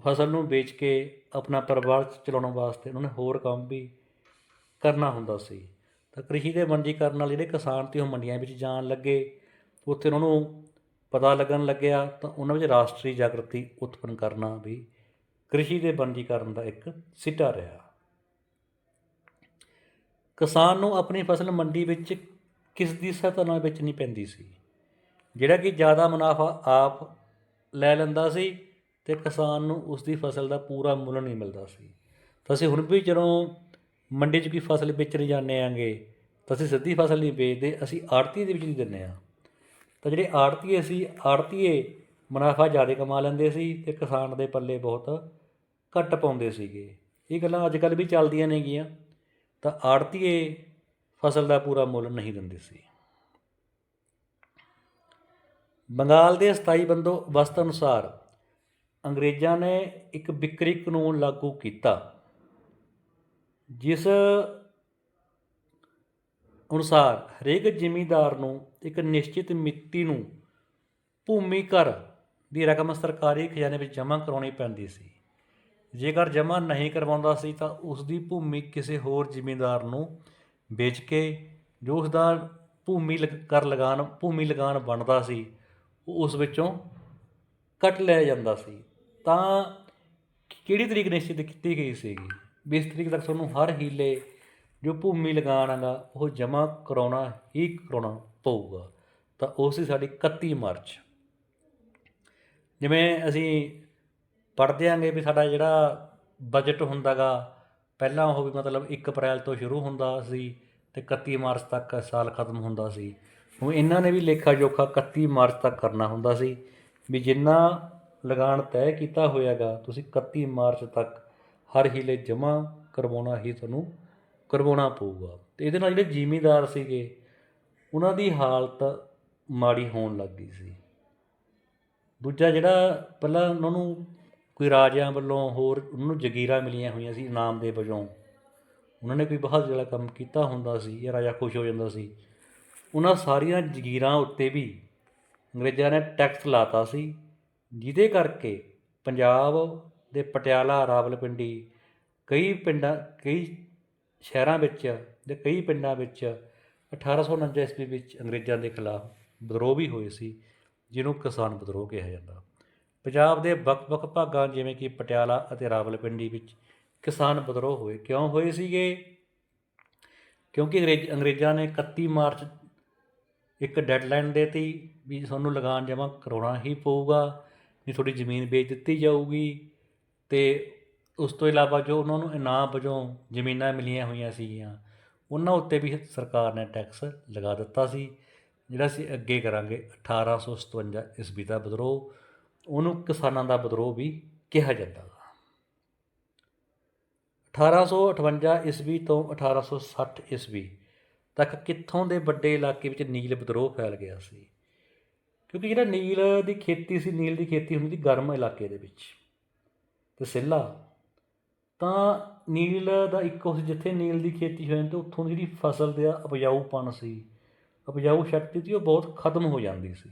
Speaker 1: ਫਸਲ ਨੂੰ ਵੇਚ ਕੇ ਆਪਣਾ ਪਰਿਵਾਰ ਚਲਾਉਣ ਵਾਸਤੇ ਉਹਨਾਂ ਨੇ ਹੋਰ ਕੰਮ ਵੀ ਕਰਨਾ ਹੁੰਦਾ ਸੀ। ਤਾਂ ਕ੍ਰਿਸ਼ੀ ਦੇ ਵਣਜੀਕਰਨ ਨਾਲ ਜਿਹੜੇ ਕਿਸਾਨ ਤੇ ਉਹ ਮੰਡੀਆਂ ਵਿੱਚ ਜਾਣ ਲੱਗੇ। ਉੱਥੇ ਉਹਨਾਂ ਨੂੰ ਪਤਾ ਲੱਗਣ ਲੱਗਿਆ ਤਾਂ ਉਹਨਾਂ ਵਿੱਚ ਰਾਸ਼ਟਰੀ ਜਾਗਰਤੀ ਉਤਪੰਨ ਕਰਨਾ ਵੀ ਕ੍ਰਿਸ਼ੀ ਦੇ ਵਣਜੀਕਰਨ ਦਾ ਇੱਕ ਸਿੱਟਾ ਰਿਹਾ। ਕਿਸਾਨ ਨੂੰ ਆਪਣੀ ਫਸਲ ਮੰਡੀ ਵਿੱਚ ਕਿਸ ਦੀ ਸਹਾਇਤਾ ਨਾਲ ਵੇਚਣੀ ਪੈਂਦੀ ਸੀ, ਜਿਹੜਾ ਕਿ ਜ਼ਿਆਦਾ ਮੁਨਾਫਾ ਆਪ ਲੈ ਲੈਂਦਾ ਸੀ ਤੇ ਕਿਸਾਨ ਨੂੰ ਉਸ ਦੀ ਫਸਲ ਦਾ ਪੂਰਾ ਮੁੱਲ ਨਹੀਂ ਮਿਲਦਾ ਸੀ। ਤਾਂ ਅਸੀਂ ਹੁਣ ਵੀ ਜਦੋਂ ਮੰਡੀ 'ਚ ਕੋਈ ਫਸਲ ਵੇਚਣ ਜਾਂਦੇ ਆਂਗੇ ਤਾਂ ਅਸੀਂ ਸਿੱਧੀ ਫਸਲ ਨਹੀਂ ਵੇਚਦੇ, ਅਸੀਂ ਆੜਤੀ ਦੇ ਵਿੱਚ ਨਹੀਂ ਦਿੰਦੇ ਆ ਤਾਂ ਜਿਹੜੇ ਆੜਤੀਏ ਸੀ, ਆੜਤੀਏ ਮੁਨਾਫਾ ਜ਼ਿਆਦਾ ਕਮਾ ਲੈਂਦੇ ਸੀ ਤੇ ਕਿਸਾਨ ਦੇ ਪੱਲੇ ਬਹੁਤ ਘੱਟ ਪਾਉਂਦੇ ਸੀਗੇ। ਇਹ ਗੱਲਾਂ ਅੱਜ ਕੱਲ੍ਹ ਵੀ ਚੱਲਦੀਆਂ ਨੇਗੀਆਂ। ਤਾਂ ਆੜਤੀਏ ਫਸਲ ਦਾ ਪੂਰਾ ਮੁੱਲ ਨਹੀਂ ਦਿੰਦੇ ਸੀ। ਬੰਗਾਲ ਦੇ ਸਥਾਈ ਬੰਦੋ ਬੰਦੋਬਸਤ ਅਨੁਸਾਰ ਅੰਗਰੇਜ਼ਾਂ ਨੇ ਇੱਕ ਵਿਕਰੀ ਕਾਨੂੰਨ ਲਾਗੂ ਕੀਤਾ, ਜਿਸ ਅਨੁਸਾਰ ਹਰੇਕ ਜ਼ਿਮੀਂਦਾਰ ਨੂੰ ਇੱਕ ਨਿਸ਼ਚਿਤ ਮਿਤੀ ਨੂੰ ਭੂਮੀ ਕਰ ਦੀ ਰਕਮ ਸਰਕਾਰੀ ਖਜ਼ਾਨੇ ਵਿੱਚ ਜਮ੍ਹਾਂ ਕਰਾਉਣੀ ਪੈਂਦੀ ਸੀ। ਜੇਕਰ ਜਮ੍ਹਾਂ ਨਹੀਂ ਕਰਵਾਉਂਦਾ ਸੀ ਤਾਂ ਉਸ ਦੀ ਭੂਮੀ ਕਿਸੇ ਹੋਰ ਜ਼ਿਮੀਂਦਾਰ ਨੂੰ ਵੇਚ ਕੇ ਜੋ ਉਸ ਦਾ ਭੂਮੀ ਲਗ- ਕਰ ਲਗਾਨ, ਭੂਮੀ ਲਗਾਨ ਬਣਦਾ ਸੀ ਉਹ ਉਸ ਵਿੱਚੋਂ ਕੱਟ ਲਿਆ ਜਾਂਦਾ ਸੀ। ਤਾਂ ਕਿਹੜੀ ਤਰੀਕ ਨਿਸ਼ਚਿਤ ਕੀਤੀ ਗਈ ਸੀਗੀ? ਵੀ ਇਸ ਤਰੀਕ ਤੱਕ ਤੁਹਾਨੂੰ ਹਰ ਹੀਲੇ ਜੋ ਭੂਮੀ ਲਗਾਨ ਹੈਗਾ ਉਹ ਜਮ੍ਹਾਂ ਕਰਾਉਣਾ ਹੀ ਕਰਾਉਣਾ ਪਊਗਾ। ਤਾਂ ਉਹ ਸੀ ਸਾਡੀ 31 ਮਾਰਚ। ਜਿਵੇਂ ਅਸੀਂ ਪੜ੍ਹਦੇ ਆਂਗੇ ਵੀ ਸਾਡਾ ਜਿਹੜਾ ਬਜਟ ਹੁੰਦਾਗਾ, ਪਹਿਲਾਂ ਉਹ ਵੀ ਮਤਲਬ 1 ਅਪ੍ਰੈਲ ਤੋਂ ਸ਼ੁਰੂ ਹੁੰਦਾ ਸੀ ਤੇ 31 ਮਾਰਚ ਤੱਕ ਸਾਲ ਖਤਮ ਹੁੰਦਾ ਸੀ। ਹੁਣ ਇਹਨਾਂ ਨੇ ਵੀ ਲੇਖਾ ਜੋਖਾ 31 ਮਾਰਚ ਤੱਕ ਕਰਨਾ ਹੁੰਦਾ ਸੀ। ਵੀ ਜਿੰਨਾ ਲਗਾਨ ਤੈਅ ਕੀਤਾ ਹੋਇਆਗਾ, ਤੁਸੀਂ 31 ਮਾਰਚ ਤੱਕ ਹਰ ਹੀਲੇ ਜਮ੍ਹਾਂ ਕਰਵਾਉਣਾ ਹੀ ਤੁਹਾਨੂੰ ਕਰਵਾਉਣਾ ਪਊਗਾ। ਤੇ ਇਹਦੇ ਨਾਲ ਜਿਹੜੇ ਜ਼ਿਮੀਂਦਾਰ ਸੀਗੇ, ਉਹਨਾਂ ਦੀ ਹਾਲਤ ਮਾੜੀ ਹੋਣ ਲੱਗ ਗਈ ਸੀ। ਦੂਜਾ ਜਿਹੜਾ ਪਹਿਲਾਂ ਉਹਨਾਂ ਨੂੰ ਕੋਈ ਰਾਜਿਆਂ ਵੱਲੋਂ ਹੋਰ ਉਹਨਾਂ ਨੂੰ ਜਗੀਰਾਂ ਮਿਲੀਆਂ ਹੋਈਆਂ ਸੀ ਇਨਾਮ ਦੇ ਵਜੋਂ, ਉਹਨਾਂ ਨੇ ਕੋਈ ਬਹੁਤ ਜਿਹੜਾ ਕੰਮ ਕੀਤਾ ਹੁੰਦਾ ਸੀ ਜਾਂ ਰਾਜਾ ਖੁਸ਼ ਹੋ ਜਾਂਦਾ ਸੀ, ਉਹਨਾਂ ਸਾਰੀਆਂ ਜਗੀਰਾਂ ਉੱਤੇ ਵੀ ਅੰਗਰੇਜ਼ਾਂ ਨੇ ਟੈਕਸ ਲਾਤਾ ਸੀ, ਜਿਹਦੇ ਕਰਕੇ ਪੰਜਾਬ ਦੇ ਪਟਿਆਲਾ, ਰਾਵਲਪਿੰਡੀ ਕਈ ਪਿੰਡਾਂ, ਕਈ ਸ਼ਹਿਰਾਂ ਵਿੱਚ ਅਤੇ ਕਈ ਪਿੰਡਾਂ ਵਿੱਚ 1849 ਈਸਵੀ ਵਿੱਚ ਅੰਗਰੇਜ਼ਾਂ ਦੇ ਖਿਲਾਫ ਵਿਦਰੋਹ ਵੀ ਹੋਏ ਸੀ, ਜਿਹਨੂੰ ਕਿਸਾਨ ਵਿਦਰੋਹ ਕਿਹਾ ਜਾਂਦਾ। ਪੰਜਾਬ ਦੇ ਵੱਖ-ਵੱਖ ਭਾਗਾਂ ਜਿਵੇਂ ਕਿ ਪਟਿਆਲਾ ਅਤੇ ਰਾਵਲਪਿੰਡੀ ਵਿੱਚ ਕਿਸਾਨ ਵਿਦਰੋਹ ਹੋਏ। ਕਿਉਂ ਹੋਏ ਸੀਗੇ? ਕਿਉਂਕਿ ਅੰਗਰੇਜ਼ ਅੰਗਰੇਜ਼ਾਂ ਨੇ 31 ਮਾਰਚ ਇੱਕ ਡੈਡਲਾਈਨ ਦੇਤੀ ਵੀ ਤੁਹਾਨੂੰ ਲਗਾਨ ਜਮ੍ਹਾਂ ਕਰਾਉਣਾ ਹੀ ਪਊਗਾ, ਨਹੀਂ ਤੁਹਾਡੀ ਜ਼ਮੀਨ ਵੇਚ ਦਿੱਤੀ ਜਾਊਗੀ ਤੇ ਉਸ ਤੋਂ ਇਲਾਵਾ ਜੋ ਉਹਨਾਂ ਨੂੰ ਇਨਾਮ ਵਜੋਂ ਜ਼ਮੀਨਾਂ ਮਿਲੀਆਂ ਹੋਈਆਂ ਸੀਗੀਆਂ, ਉਹਨਾਂ ਉੱਤੇ ਵੀ ਸਰਕਾਰ ਨੇ ਟੈਕਸ ਲਗਾ ਦਿੱਤਾ ਸੀ, ਜਿਹੜਾ ਅਸੀਂ ਅੱਗੇ ਕਰਾਂਗੇ 1857 ਈਸਵੀ ਦਾ ਵਿਦਰੋਹ ਉਹਨੂੰ ਕਿਸਾਨਾਂ ਦਾ ਵਿਦਰੋਹ ਵੀ ਕਿਹਾ ਜਾਂਦਾ ਗਾ। 1858 ਈਸਵੀ ਤੋਂ 1860 ਈਸਵੀ ਤੱਕ ਕਿੱਥੋਂ ਦੇ ਵੱਡੇ ਇਲਾਕੇ ਵਿੱਚ ਨੀਲ ਵਿਦਰੋਹ ਫੈਲ ਗਿਆ ਸੀ? ਕਿਉਂਕਿ ਜਿਹੜਾ ਨੀਲ ਦੀ ਖੇਤੀ ਸੀ, ਨੀਲ ਦੀ ਖੇਤੀ ਹੁੰਦੀ ਸੀ ਗਰਮ ਇਲਾਕੇ ਦੇ ਵਿੱਚ। ਤੇ ਸਿੱਲਾ ਤਾਂ ਨੀਲ ਦਾ ਇੱਕ ਉਸ ਜਿੱਥੇ ਨੀਲ ਦੀ ਖੇਤੀ ਹੋ ਜਾਂਦੀ ਉੱਥੋਂ ਦੀ ਜਿਹੜੀ ਫਸਲ ਦਾ ਉਪਜਾਊਪਣ ਸੀ, ਉਪਜਾਊ ਸ਼ਕਤੀ ਸੀ, ਉਹ ਬਹੁਤ ਖਤਮ ਹੋ ਜਾਂਦੀ ਸੀ।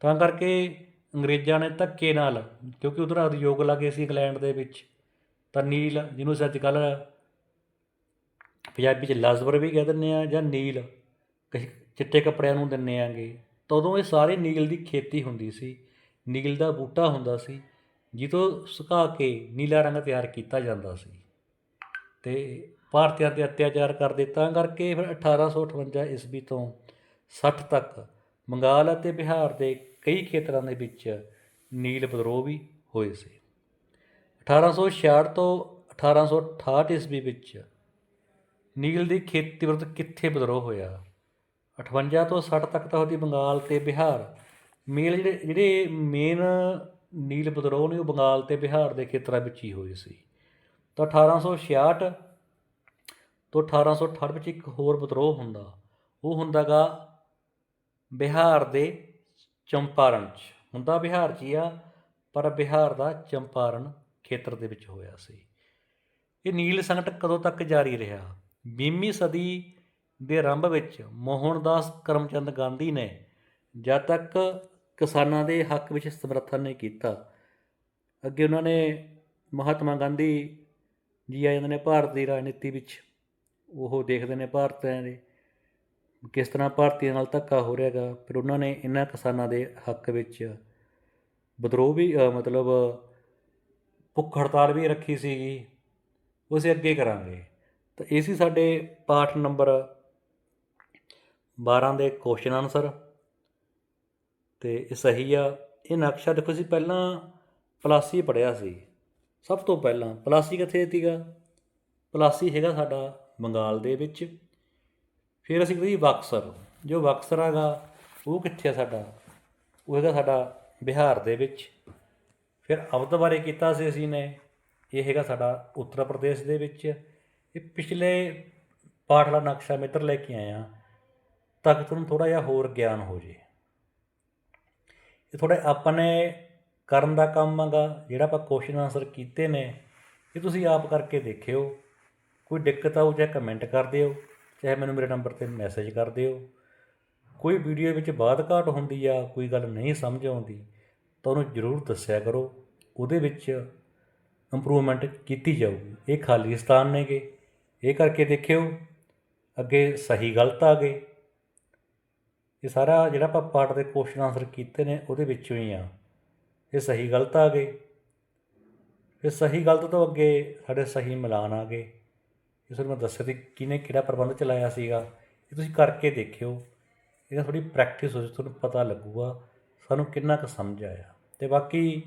Speaker 1: ਤਾਂ ਕਰਕੇ ਅੰਗਰੇਜ਼ਾਂ ਨੇ ਧੱਕੇ ਨਾਲ, ਕਿਉਂਕਿ ਉਧਰ ਉਦਯੋਗ ਲੱਗੇ ਸੀ ਇੰਗਲੈਂਡ ਦੇ ਵਿੱਚ, ਤਾਂ ਨੀਲ, ਜਿਹਨੂੰ ਅਸੀਂ ਅੱਜ ਕੱਲ੍ਹ ਪੰਜਾਬੀ 'ਚ ਲਸਬਰ ਵੀ ਕਹਿ ਦਿੰਦੇ ਆ ਜਾਂ ਨੀਲ ਕਈ ਚਿੱਟੇ ਕੱਪੜਿਆਂ ਨੂੰ ਦਿੰਦੇ ਆਂਗੇ ਤਾਂ ਉਦੋਂ ਇਹ ਸਾਰੇ ਨੀਲ ਦੀ ਖੇਤੀ ਹੁੰਦੀ ਸੀ, ਨੀਲ ਦਾ ਬੂਟਾ ਹੁੰਦਾ ਸੀ ਜਿੱਤੋਂ ਸੁਕਾ ਕੇ ਨੀਲਾ ਰੰਗ ਤਿਆਰ ਕੀਤਾ ਜਾਂਦਾ ਸੀ ਤੇ ਭਾਰਤੀਆਂ ਤੇ ਅਤਿਆਚਾਰ ਕਰਦੇ ਤਾਂ ਕਰਕੇ ਫਿਰ 1858 ਈਸਵੀ ਤੋਂ 60 ਤੱਕ ਬੰਗਾਲ ਅਤੇ ਬਿਹਾਰ ਦੇ ਕਈ ਖੇਤਰਾਂ ਦੇ ਵਿੱਚ ਨੀਲ ਵਿਦਰੋਹ ਵੀ ਹੋਏ ਸੀ। 1866 ਤੋਂ 1868 ਈਸਵੀ ਵਿੱਚ ਨੀਲ ਦੀ ਖੇਤੀ ਵਿਰੁੱਧ ਕਿੱਥੇ ਵਿਦਰੋਹ ਹੋਇਆ? 58 ਤੋਂ 60 ਤੱਕ ਤਾਂ ਉਹਦੀ ਬੰਗਾਲ ਤੇ ਬਿਹਾਰ ਮੇਲ ਜਿਹੜੇ ਜਿਹੜੇ ਮੇਨ ਨੀਲ ਵਿਦਰੋਹ ਨੇ ਉਹ ਬੰਗਾਲ ਤੇ ਬਿਹਾਰ ਦੇ ਖੇਤਰਾਂ ਵਿੱਚ ਹੀ ਹੋਏ ਸੀ। ਤਾਂ 1866 ਤੋਂ 1868 ਵਿੱਚ ਇੱਕ ਹੋਰ ਵਿਦਰੋਹ ਹੁੰਦਾ। ਉਹ ਹੁੰਦਾਗਾ ਬਿਹਾਰ ਦੇ ਚੰਪਾਰਨ ਚ। ਹੁੰਦਾ ਬਿਹਾਰ 'ਚ ਹੀ ਆ, ਪਰ ਬਿਹਾਰ ਦਾ ਚੰਪਾਰਨ ਖੇਤਰ ਦੇ ਵਿੱਚ ਹੋਇਆ ਸੀ। ਇਹ ਨੀਲ ਸੰਕਟ ਕਦੋਂ ਤੱਕ ਜਾਰੀ ਰਿਹਾ? 20ਵੀਂ ਸਦੀ ਦੇ ਆਰੰਭ ਵਿੱਚ ਮੋਹਨਦਾਸ ਕਰਮਚੰਦ ਗਾਂਧੀ ਨੇ ਜਦ ਤੱਕ ਕਿਸਾਨਾਂ ਦੇ ਹੱਕ ਵਿੱਚ ਸਮਰਥਨ ਨਹੀਂ ਕੀਤਾ। ਅੱਗੇ ਉਹਨਾਂ ਨੇ ਮਹਾਤਮਾ ਗਾਂਧੀ ਜੀ ਆ ਜਾਂਦੇ ਨੇ ਭਾਰਤ ਦੀ ਰਾਜਨੀਤੀ ਵਿੱਚ। ਉਹ ਦੇਖਦੇ ਨੇ ਭਾਰਤਾਂ ਦੇ ਕਿਸ ਤਰ੍ਹਾਂ ਭਾਰਤੀਆਂ ਨਾਲ ਧੱਕਾ ਹੋ ਰਿਹਾਗਾ ਫਿਰ ਉਹਨਾਂ ਨੇ ਇਹਨਾਂ ਕਿਸਾਨਾਂ ਦੇ ਹੱਕ ਵਿੱਚ ਵਿਦਰੋਹ ਵੀ ਮਤਲਬ ਭੁੱਖ ਹੜਤਾਲ ਵੀ ਰੱਖੀ ਸੀਗੀ। ਉਹ ਅਸੀਂ ਅੱਗੇ ਕਰਾਂਗੇ। ਤਾਂ ਇਹ ਸੀ ਸਾਡੇ ਪਾਠ ਨੰਬਰ 12 ਦੇ ਕੁਐਸਚਨ ਆਨਸਰ ਅਤੇ ਇਹ ਸਹੀ ਆ। ਇਹ ਨਕਸ਼ਾ ਦੇਖੋ ਸੀ ਪਹਿਲਾਂ ਪਲਾਸੀ ਪੜਿਆ ਸੀ। ਸਭ ਤੋਂ ਪਹਿਲਾਂ, ਪਲਾਸੀ ਕਿੱਥੇ ਸੀਗਾ ਪਲਾਸੀ ਹੈਗਾ ਸਾਡਾ ਬੰਗਾਲ ਦੇ ਵਿੱਚ। ਫਿਰ ਅਸੀਂ ਕਹੀ ਬਕਸਰ। ਜੋ ਬਕਸਰ ਹੈਗਾ ਉਹ ਕਿੱਥੇ ਆ ਸਾਡਾ? ਉਹ ਹੈਗਾ ਸਾਡਾ ਬਿਹਾਰ ਦੇ ਵਿੱਚ। ਫਿਰ ਅਵਧ ਬਾਰੇ ਕੀਤਾ ਸੀ ਅਸੀਂ ਨੇ। ਇਹ ਹੈਗਾ ਸਾਡਾ ਉੱਤਰ ਪ੍ਰਦੇਸ਼ ਦੇ ਵਿੱਚ। ਇਹ ਪਿਛਲੇ ਪਾਠਲਾ ਨਕਸ਼ਾ ਮਿੱਤਰ ਲੈ ਕੇ ਆਇਆ। ਤਾਂ ਕਿ ਤੁਹਾਨੂੰ ਥੋੜਾ ਜਿਹਾ ਹੋਰ ਗਿਆਨ ਹੋ ਜੇ। ਇਹ ਥੋੜੇ ਆਪਣੇ ਕਰਨ ਦਾ ਕੰਮ ਹੈਗਾ, ਜਿਹੜਾ ਆਪਾਂ ਕੁਐਸਚਨ ਆਨਸਰ ਕੀਤੇ ਨੇ, ਇਹ ਤੁਸੀਂ ਆਪ ਕਰਕੇ ਦੇਖਿਓ। ਕੋਈ ਦਿੱਕਤ ਆਊ ਜਾਂ ਕਮੈਂਟ ਕਰ ਦਿਓ, ਚਾਹੇ ਮੈਨੂੰ ਮੇਰੇ ਨੰਬਰ ਤੇ ਮੈਸੇਜ ਕਰ ਦਿਓ। ਕੋਈ ਵੀਡੀਓ ਵਿੱਚ ਬਾਤ ਘਾਟ ਹੁੰਦੀ ਆ, ਕੋਈ ਗੱਲ ਨਹੀਂ ਸਮਝ ਆਉਂਦੀ ਤਾਂ ਉਹਨੂੰ ਜ਼ਰੂਰ ਦੱਸਿਆ ਕਰੋ। ਉਹਦੇ ਵਿੱਚ ਇੰਪਰੂਵਮੈਂਟ ਕੀਤੀ ਜਾਊਗੀ। ਇਹ ਖਾਲੀ ਸਥਾਨ ਨੇਗੇ। ਇਹ ਕਰਕੇ ਦੇਖਿਓ, ਅੱਗੇ ਸਹੀ ਗਲਤ ਆ ਗਏ। ਇਹ ਸਾਰਾ ਜਿਹੜਾ ਆਪਾਂ ਪਾਰਟ ਦੇ ਕੁਐਸਚਨ ਆਨਸਰ ਕੀਤੇ ਨੇ, ਉਹਦੇ ਵਿੱਚੋਂ ਹੀ ਆ। ਇਹ ਸਹੀ ਗਲਤ ਆ ਗਏ। ਫਿਰ ਸਹੀ ਗਲਤ ਤੋਂ ਅੱਗੇ ਸਾਡੇ ਸਹੀ ਮਿਲਾਨ ਆ ਗਏ। ਇਸ ਨੂੰ ਮੈਂ ਦੱਸਿਆ ਸੀ ਕਿਹਨੇ ਕਿਹੜਾ ਪ੍ਰਬੰਧ ਚਲਾਇਆ ਸੀਗਾ। ਇਹ ਤੁਸੀਂ ਕਰਕੇ ਦੇਖਿਓ। ਇਹਦਾ ਥੋੜੀ ਪ੍ਰੈਕਟਿਸ ਹੋ ਜੇ, ਤੁਹਾਨੂੰ ਪਤਾ ਲੱਗੂਗਾ। ਸਾਨੂੰ ਕਿੰਨਾ ਕੁ ਸਮਝ ਆਇਆ। ਤੇ ਬਾਕੀ